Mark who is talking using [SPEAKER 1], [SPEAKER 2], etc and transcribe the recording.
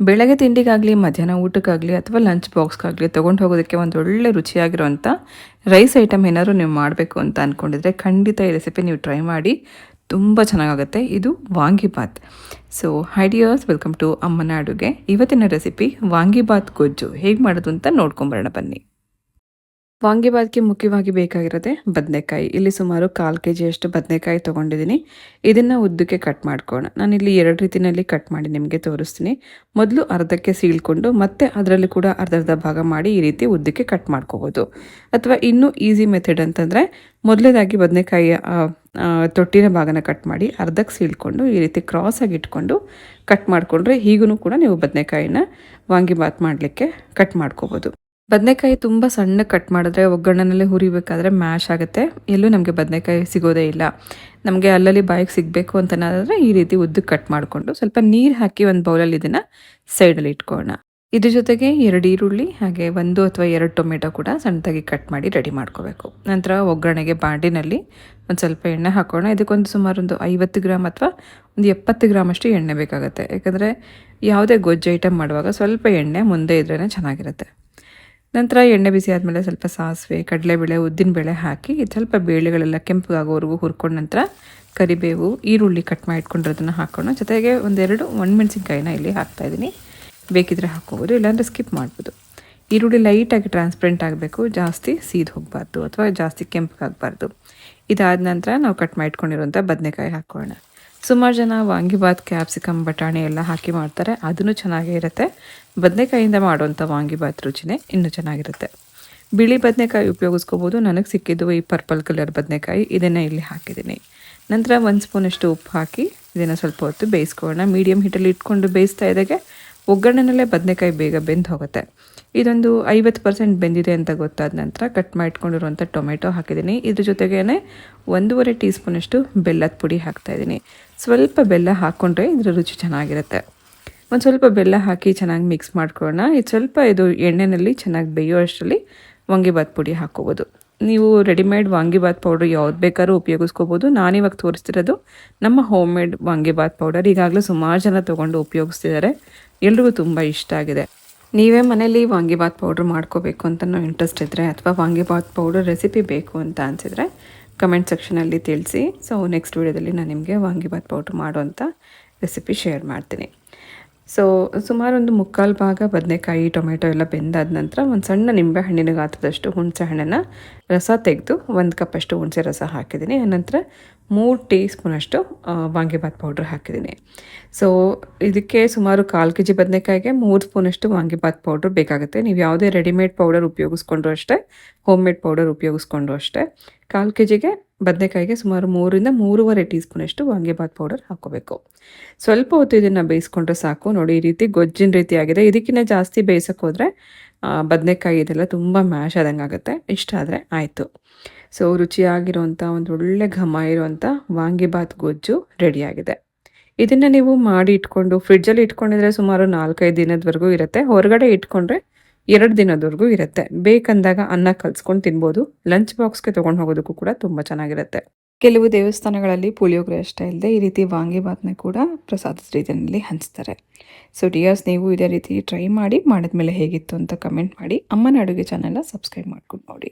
[SPEAKER 1] ಬೆಳಗ್ಗೆ ತಿಂಡಿಗಾಗಲಿ, ಮಧ್ಯಾಹ್ನ ಊಟಕ್ಕಾಗಲಿ ಅಥವಾ ಲಂಚ್ ಬಾಕ್ಸ್ಗಾಗಲಿ ತೊಗೊಂಡು ಹೋಗೋದಕ್ಕೆ ಒಂದು ಒಳ್ಳೆ ರುಚಿಯಾಗಿರುವಂಥ ರೈಸ್ ಐಟಮ್ ಏನಾದರೂ ನೀವು ಮಾಡಬೇಕು ಅಂತ ಅಂದ್ಕೊಂಡಿದ್ರೆ ಖಂಡಿತ ಈ ರೆಸಿಪಿ ನೀವು ಟ್ರೈ ಮಾಡಿ. ತುಂಬ ಚೆನ್ನಾಗಾಗುತ್ತೆ. ಇದು vangibath so hi dears welcome to ಅಮ್ಮನ ಅಡುಗೆ. ಇವತ್ತಿನ ರೆಸಿಪಿ ವಾಂಗಿಬಾತ್ ಗೊಜ್ಜು. ಹೇಗೆ ಮಾಡೋದು ಅಂತ ನೋಡ್ಕೊಂಬರೋಣ ಬನ್ನಿ. ವಾಂಗಿಬಾತ್ಗೆ ಮುಖ್ಯವಾಗಿ ಬೇಕಾಗಿರೋದೆ ಬದನೆಕಾಯಿ. ಇಲ್ಲಿ ಸುಮಾರು ಕಾಲು ಕೆ ಜಿಯಷ್ಟು ಬದನೆಕಾಯಿ ತೊಗೊಂಡಿದ್ದೀನಿ. ಇದನ್ನು ಉದ್ದಕ್ಕೆ ಕಟ್ ಮಾಡ್ಕೋಣ ನಾನಿಲ್ಲಿ ಎರಡು ರೀತಿಯಲ್ಲಿ ಕಟ್ ಮಾಡಿ ನಿಮಗೆ ತೋರಿಸ್ತೀನಿ. ಮೊದಲು ಅರ್ಧಕ್ಕೆ ಸೀಳ್ಕೊಂಡು ಮತ್ತೆ ಅದರಲ್ಲಿ ಕೂಡ ಅರ್ಧ ಅರ್ಧ ಭಾಗ ಮಾಡಿ ಈ ರೀತಿ ಉದ್ದಕ್ಕೆ ಕಟ್ ಮಾಡ್ಕೋಬೋದು. ಅಥವಾ ಇನ್ನೂ ಈಸಿ ಮೆಥಡ್ ಅಂತಂದರೆ ಮೊದಲೇದಾಗಿ ಬದನೆಕಾಯಿಯ ತೊಟ್ಟಿನ ಭಾಗನ ಕಟ್ ಮಾಡಿ ಅರ್ಧಕ್ಕೆ ಸೀಳ್ಕೊಂಡು ಈ ರೀತಿ ಕ್ರಾಸಾಗಿ ಇಟ್ಕೊಂಡು ಕಟ್ ಮಾಡಿಕೊಂಡ್ರೆ ಹೀಗೂ ಕೂಡ ನೀವು ಬದನೆಕಾಯಿನ ವಾಂಗಿಬಾತ್ ಮಾಡಲಿಕ್ಕೆ ಕಟ್ ಮಾಡ್ಕೋಬೋದು. ಬದನೆಕಾಯಿ ತುಂಬ ಸಣ್ಣ ಕಟ್ ಮಾಡಿದ್ರೆ ಒಗ್ಗರಣೆಯಲ್ಲೇ ಹುರಿಬೇಕಾದ್ರೆ ಮ್ಯಾಶ್ ಆಗುತ್ತೆ. ಎಲ್ಲೂ ನಮಗೆ ಬದನೆಕಾಯಿ ಸಿಗೋದೇ ಇಲ್ಲ. ನಮಗೆ ಅಲ್ಲಲ್ಲಿ ಬಾಯಿಗೆ ಸಿಗಬೇಕು ಅಂತನಾದರೆ ಈ ರೀತಿ ಉದ್ದಕ್ಕೆ ಕಟ್ ಮಾಡಿಕೊಂಡು ಸ್ವಲ್ಪ ನೀರು ಹಾಕಿ ಒಂದು ಬೌಲಲ್ಲಿ ಇದನ್ನು ಸೈಡಲ್ಲಿ ಇಟ್ಕೊಳ್ಳೋಣ. ಇದ್ರ ಜೊತೆಗೆ ಎರಡು ಈರುಳ್ಳಿ, ಹಾಗೆ ಒಂದು ಅಥವಾ ಎರಡು ಟೊಮೆಟೊ ಕೂಡ ಸಣ್ಣದಾಗಿ ಕಟ್ ಮಾಡಿ ರೆಡಿ ಮಾಡ್ಕೋಬೇಕು. ನಂತರ ಒಗ್ಗರಣೆಗೆ ಬಾಂಡಿನಲ್ಲಿ ಒಂದು ಸ್ವಲ್ಪ ಎಣ್ಣೆ ಹಾಕೋಣ. ಇದಕ್ಕೊಂದು ಸುಮಾರು ಒಂದು ಐವತ್ತು ಗ್ರಾಮ್ ಅಥವಾ ಒಂದು ಎಪ್ಪತ್ತು ಗ್ರಾಮ್ ಅಷ್ಟು ಎಣ್ಣೆ ಬೇಕಾಗುತ್ತೆ. ಯಾಕಂದರೆ ಯಾವುದೇ ಗೊಜ್ಜು ಐಟಮ್ ಮಾಡುವಾಗ ಸ್ವಲ್ಪ ಎಣ್ಣೆ ಮುಂದೆ ಇದ್ರೇ ಚೆನ್ನಾಗಿರುತ್ತೆ. ನಂತರ ಎಣ್ಣೆ ಬಿಸಿ ಆದಮೇಲೆ ಸ್ವಲ್ಪ ಸಾಸಿವೆ, ಕಡಲೆಬೇಳೆ, ಉದ್ದಿನಬೇಳೆ ಹಾಕಿ ಸ್ವಲ್ಪ ಬೇಳೆಗಳೆಲ್ಲ ಕೆಂಪಗಾಗೋವರೆಗೂ ಹುರ್ಕೊಂಡ ನಂತರ ಕರಿಬೇವು, ಈರುಳ್ಳಿ ಕಟ್ ಮಾಡಿ ಇಟ್ಕೊಂಡಿರೋದನ್ನು ಹಾಕೋಣ. ಜೊತೆಗೆ ಒಂದೆರಡು ಒಣಮೆಣಸಿನ್ಕಾಯಿನ ಇಲ್ಲಿ ಹಾಕ್ತಾಯಿದ್ದೀನಿ ಬೇಕಿದ್ರೆ ಹಾಕ್ಕೋಬೋದು, ಇಲ್ಲಾಂದರೆ ಸ್ಕಿಪ್ ಮಾಡ್ಬೋದು. ಈರುಳ್ಳಿ ಲೈಟಾಗಿ ಟ್ರಾನ್ಸ್ಪರೆಂಟ್ ಆಗಬೇಕು, ಜಾಸ್ತಿ ಸೀದ್ ಹೋಗಬಾರ್ದು ಅಥವಾ ಜಾಸ್ತಿ ಕೆಂಪಗಾಗಬಾರ್ದು. ಇದಾದ ನಂತರ ನಾವು ಕಟ್ ಮಾಡಿಟ್ಕೊಂಡಿರುವಂಥ ಬದನೆಕಾಯಿ ಹಾಕೋಣ. ಸುಮಾರು ಜನ ವಾಂಗಿಬಾತ್ ಕ್ಯಾಪ್ಸಿಕಮ್ ಬಟಾಣಿ ಎಲ್ಲ ಹಾಕಿ ಮಾಡ್ತಾರೆ. ಅದನ್ನು ಚೆನ್ನಾಗೇ ಇರುತ್ತೆ. ಬದನೆಕಾಯಿಂದ ಮಾಡುವಂಥ ವಾಂಗಿಬಾತ್ ರುಚಿನೇ ಇನ್ನೂ ಚೆನ್ನಾಗಿರುತ್ತೆ. ಬಿಳಿ ಬದನೆಕಾಯಿ ಉಪಯೋಗಿಸ್ಕೋಬೋದು. ನನಗೆ ಸಿಕ್ಕಿದ್ದು ಈ ಪರ್ಪಲ್ ಕಲರ್ ಬದನೆಕಾಯಿ. ಇದನ್ನೇ ಇಲ್ಲಿ ಹಾಕಿದ್ದೀನಿ. ನಂತರ ಒಂದು ಸ್ಪೂನಷ್ಟು ಉಪ್ಪು ಹಾಕಿ, ಇದನ್ನು ಸ್ವಲ್ಪ ಹೊತ್ತು ಬೇಯಿಸ್ಕೊಳ್ಳೋಣ. ಮೀಡಿಯಮ್ ಹೀಟಲ್ಲಿ ಇಟ್ಕೊಂಡು ಬೇಯಿಸ್ತಾ ಇದ್ದಾಗೆ ಒಗ್ಗರಣೆನಲ್ಲೇ ಬದನೆಕಾಯಿ ಬೇಗ ಬೆಂದು ಹೋಗುತ್ತೆ. ಇದೊಂದು ಐವತ್ತು ಪರ್ಸೆಂಟ್ ಬೆಂದಿದೆ ಅಂತ ಗೊತ್ತಾದ ನಂತರ ಕಟ್ ಮಾಡಿಟ್ಕೊಂಡಿರುವಂಥ ಟೊಮೆಟೊ ಹಾಕಿದ್ದೀನಿ. ಇದ್ರ ಜೊತೆಗೇ ಒಂದೂವರೆ ಟೀ ಸ್ಪೂನಷ್ಟು ಬೆಲ್ಲದ ಪುಡಿ ಹಾಕ್ತಾಯಿದ್ದೀನಿ ಸ್ವಲ್ಪ ಬೆಲ್ಲ ಹಾಕ್ಕೊಂಡ್ರೆ ಇದರ ರುಚಿ ಚೆನ್ನಾಗಿರುತ್ತೆ. ಒಂದು ಸ್ವಲ್ಪ ಬೆಲ್ಲ ಹಾಕಿ ಚೆನ್ನಾಗಿ ಮಿಕ್ಸ್ ಮಾಡ್ಕೊಳ್ಳೋಣ. ಇದು ಸ್ವಲ್ಪ ಇದು ಎಣ್ಣೆಯಲ್ಲಿ ಚೆನ್ನಾಗಿ ಬೇಯೋ ಅಷ್ಟರಲ್ಲಿ ವಾಂಗಿಬಾತ್ ಪುಡಿ ಹಾಕ್ಕೋಬೋದು. ನೀವು ರೆಡಿಮೇಡ್ ವಾಂಗಿಬಾತ್ ಪೌಡರ್ ಯಾವ್ದು ಬೇಕಾದ್ರೂ ಉಪಯೋಗಿಸ್ಕೋಬೋದು. ನಾನಿವಾಗ ತೋರಿಸ್ತಿರೋದು ನಮ್ಮ ಹೋಮ್ ಮೇಡ್ ವಾಂಗಿಬಾತ್ ಪೌಡರ್. ಈಗಾಗಲೇ ಸುಮಾರು ಜನ ತೊಗೊಂಡು ಉಪಯೋಗಿಸ್ತಿದ್ದಾರೆ ಎಲ್ರಿಗೂ ತುಂಬ ಇಷ್ಟ ಆಗಿದೆ. ನೀವೇ ಮನೇಲಿ ವಾಂಗಿಬಾತ್ ಪೌಡ್ರ್ ಮಾಡ್ಕೋಬೇಕು ಅಂತ ಇಂಟ್ರೆಸ್ಟ್ ಇದ್ದರೆ ಅಥವಾ ವಾಂಗಿಬಾತ್ ಪೌಡರ್ ರೆಸಿಪಿ ಬೇಕು ಅಂತ ಅನಿಸಿದರೆ ಕಮೆಂಟ್ ಸೆಕ್ಷನಲ್ಲಿ ತಿಳಿಸಿ. ಸೊ ನೆಕ್ಸ್ಟ್ ವೀಡಿಯೋದಲ್ಲಿ ನಾನು ನಿಮಗೆ ವಾಂಗಿಬಾತ್ ಪೌಡ್ರ್ ಮಾಡುವಂಥ ರೆಸಿಪಿ ಶೇರ್ ಮಾಡ್ತೀನಿ. ಸೊ ಸುಮಾರು ಒಂದು ಮುಕ್ಕಾಲು ಭಾಗ ಬದನೆಕಾಯಿ, ಟೊಮೆಟೊ ಎಲ್ಲ ಬೆಂದಾದ ನಂತರ ಒಂದು ಸಣ್ಣ ನಿಂಬೆ ಹಣ್ಣಿನ ಗಾತ್ರದಷ್ಟು ಹುಣಸೆ ಹಣ್ಣನ್ನು ರಸ ತೆಗೆದು ಒಂದು ಕಪ್ಪಷ್ಟು ಹುಣಸೆ ರಸ ಹಾಕಿದ್ದೀನಿ. ಆನಂತರ ಮೂರು ಟೀ ಸ್ಪೂನಷ್ಟು ವಾಂಗಿಬಾತ್ ಪೌಡ್ರ್ ಹಾಕಿದ್ದೀನಿ. ಸೊ ಇದಕ್ಕೆ ಸುಮಾರು ಕಾಲು ಕೆ ಜಿ ಬದನೆಕಾಯಿಗೆ ಮೂರು ಸ್ಪೂನಷ್ಟು ವಾಂಗಿಬಾತ್ ಪೌಡ್ರ್ ಬೇಕಾಗುತ್ತೆ. ನೀವು ಯಾವುದೇ ರೆಡಿಮೇಡ್ ಪೌಡರ್ ಉಪಯೋಗಿಸ್ಕೊಂಡ್ರು ಅಷ್ಟೇ ಹೋಮ್ ಮೇಡ್ ಪೌಡರ್ ಉಪಯೋಗಿಸ್ಕೊಂಡ್ರು ಅಷ್ಟೇ, ಕಾಲು ಕೆ ಜಿಗೆ ಬದನೆಕಾಯಿಗೆ ಸುಮಾರು ಮೂರಿಂದ ಮೂರುವರೆ ಟೀ ಸ್ಪೂನಷ್ಟು ವಾಂಗಿಬಾತ್ ಪೌಡರ್ ಹಾಕೋಬೇಕು ಸ್ವಲ್ಪ ಹೊತ್ತು ಇದನ್ನು ಬೇಯಿಸ್ಕೊಂಡ್ರೆ ಸಾಕು. ನೋಡಿ, ಈ ರೀತಿ ಗೊಜ್ಜಿನ ರೀತಿ ಆಗಿದೆ ಇದಕ್ಕಿಂತ ಜಾಸ್ತಿ ಬೇಯಿಸೋಕೆ ಹೋದರೆ ಬದನೆಕಾಯಿ ಇದೆಲ್ಲ ತುಂಬ ಮ್ಯಾಶ್ ಆದಂಗೆ ಆಗುತ್ತೆ. ಇಷ್ಟ ಆದರೆ ಆಯಿತು. ಸೊ ರುಚಿಯಾಗಿರುವಂಥ ಒಂದು ಒಳ್ಳೆ ಘಮ ಇರುವಂಥ ವಾಂಗಿಬಾತ್ ಗೊಜ್ಜು ರೆಡಿಯಾಗಿದೆ ಇದನ್ನು ನೀವು ಮಾಡಿ ಇಟ್ಕೊಂಡು ಫ್ರಿಡ್ಜಲ್ಲಿ ಇಟ್ಕೊಂಡಿದ್ರೆ ಸುಮಾರು ನಾಲ್ಕೈದು ದಿನದವರೆಗೂ ಇರುತ್ತೆ. ಹೊರಗಡೆ ಇಟ್ಕೊಂಡ್ರೆ ಎರಡು ದಿನದವರೆಗೂ ಇರುತ್ತೆ. ಬೇಕಂದಾಗ ಅನ್ನ ಕಲ್ಸ್ಕೊಂಡು ತಿನ್ಬೋದು. ಲಂಚ್ ಬಾಕ್ಸ್ಗೆ ತೊಗೊಂಡು ಹೋಗೋದಕ್ಕೂ ಕೂಡ ತುಂಬ ಚೆನ್ನಾಗಿರುತ್ತೆ. ಕೆಲವು ದೇವಸ್ಥಾನಗಳಲ್ಲಿ ಪುಳಿಯೋಗರೆ ಅಷ್ಟೇ ಇಲ್ಲದೆ ಈ ರೀತಿ ವಾಂಗಿಬಾತ್ನ ಕೂಡ ಪ್ರಸಾದದ ರೀತಿಯಲ್ಲಿ ಹಂಚ್ತಾರೆ. ಸೊ ಡಿಯರ್ಸ್ ನೀವು ಇದೇ ರೀತಿ ಟ್ರೈ ಮಾಡಿ, ಮಾಡಿದ್ಮೇಲೆ ಹೇಗಿತ್ತು ಅಂತ ಕಮೆಂಟ್ ಮಾಡಿ, ಅಮ್ಮನ ಅಡುಗೆ ಚಾನೆಲ್ನ ಸಬ್ಸ್ಕ್ರೈಬ್ ಮಾಡ್ಕೊಂಡು ನೋಡಿ.